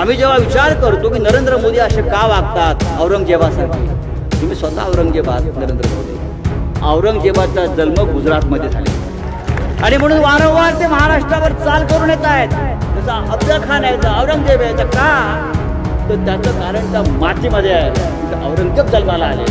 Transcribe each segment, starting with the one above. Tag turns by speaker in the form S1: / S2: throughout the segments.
S1: आम्ही जेव्हा विचार करतो की नरेंद्र मोदी असे का वागतात? औरंगजेबासारखे. तुम्ही स्वतः औरंगजेबात नरेंद्र मोदी. औरंगजेबाचा जन्म गुजरातमध्ये झाले आणि म्हणून वारंवार ते महाराष्ट्रावर चाल करून येत आहेत. त्याचा अफजल खान यायचा औरंगजेब यायचा का? तर त्याचं कारण त्या मातीमध्ये आहे. औरंगजेब जन्माला आले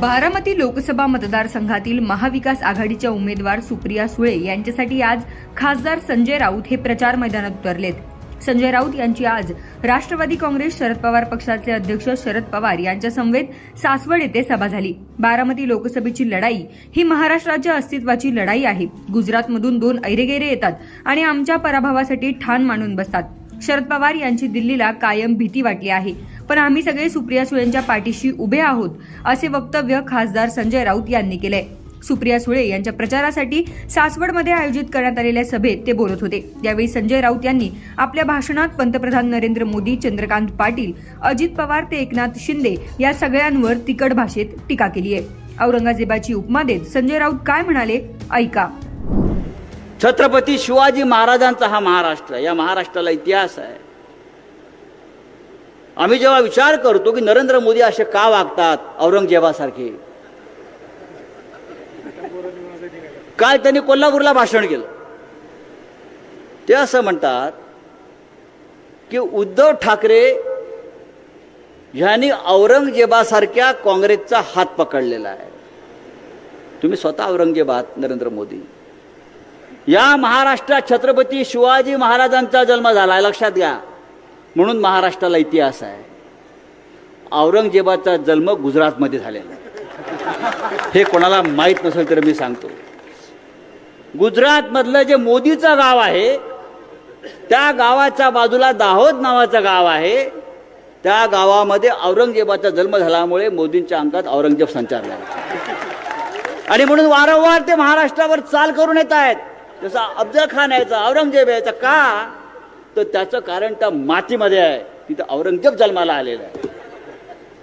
S2: बारामती लोकसभा मतदारसंघातील महाविकास आघाडीच्या उमेदवार सुप्रिया सुळे यांच्यासाठी आज खासदार संजय राऊत हे प्रचार मैदानात उतरलेत. संजय राऊत यांची आज राष्ट्रवादी काँग्रेस शरद पवार पक्षाचे अध्यक्ष शरद पवार यांच्या समवेत सासवड येथे सभा झाली. बारामती लोकसभेची लढाई ही महाराष्ट्राच्या अस्तित्वाची लढाई आहे. गुजरातमधून दोन ऐरेगेरे येतात आणि आमच्या पराभवासाठी ठाण मांडून बसतात. शरद पवार यांची दिल्लीला कायम भीती वाटली आहे. पण आम्ही सगळे सुप्रिया सुळेंच्या पाठीशी उभे आहोत असे वक्तव्य खासदार संजय राऊत यांनी केलंय सुप्रिया सुळे यांच्या प्रचारासाठी सासवडमध्ये आयोजित करण्यात आलेल्या सभेत ते बोलत होते. यावेळी संजय राऊत यांनी आपल्या भाषणात पंतप्रधान नरेंद्र मोदी चंद्रकांत पाटील अजित पवार ते एकनाथ शिंदे या सगळ्यांवर तिकड भाषेत टीका केली आहे. औरंगजेबाची उपमा देत संजय राऊत काय म्हणाले? ऐका.
S1: छत्रपती शिवाजी महाराजांचा हा महाराष्ट्र या महाराष्ट्राला इतिहास आहे. आम्ही जेव्हा विचार करतो की नरेंद्र मोदी असे का वागतात औरंगजेबासारखे? काल त्यांनी कोल्हापूरला भाषण केलं? ते असं म्हणतात की उद्धव ठाकरे ह्यांनी औरंगजेबासारख्या काँग्रेसचा हात पकडलेला आहे. तुम्ही स्वतः औरंगजेबात नरेंद्र मोदी. या महाराष्ट्रात छत्रपती शिवाजी महाराजांचा जन्म झाला आहे लक्षात घ्या. म्हणून महाराष्ट्राला इतिहास आहे. औरंगजेबाचा जन्म गुजरातमध्ये झालेला. हे कोणाला माहीत नसेल तर मी सांगतो. गुजरातमधलं जे मोदीचं गाव आहे त्या गावाच्या बाजूला दाहोद नावाचं गाव आहे. त्या गावामध्ये औरंगजेबाचा जन्म झाल्यामुळे मोदींच्या अंगात औरंगजेब संचारला आणि म्हणून वारंवार ते महाराष्ट्रावर चाल करून येत आहेत. जसा अफजल खान यायचा औरंगजेब यायचा का? तर त्याचं कारण त्या मातीमध्ये आहे. तिथं औरंगजेब जन्माला आलेला आहे.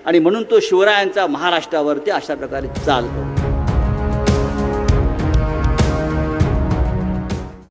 S1: आणि म्हणून तो शिवरायांचा महाराष्ट्रावरती अशा प्रकारे चालतो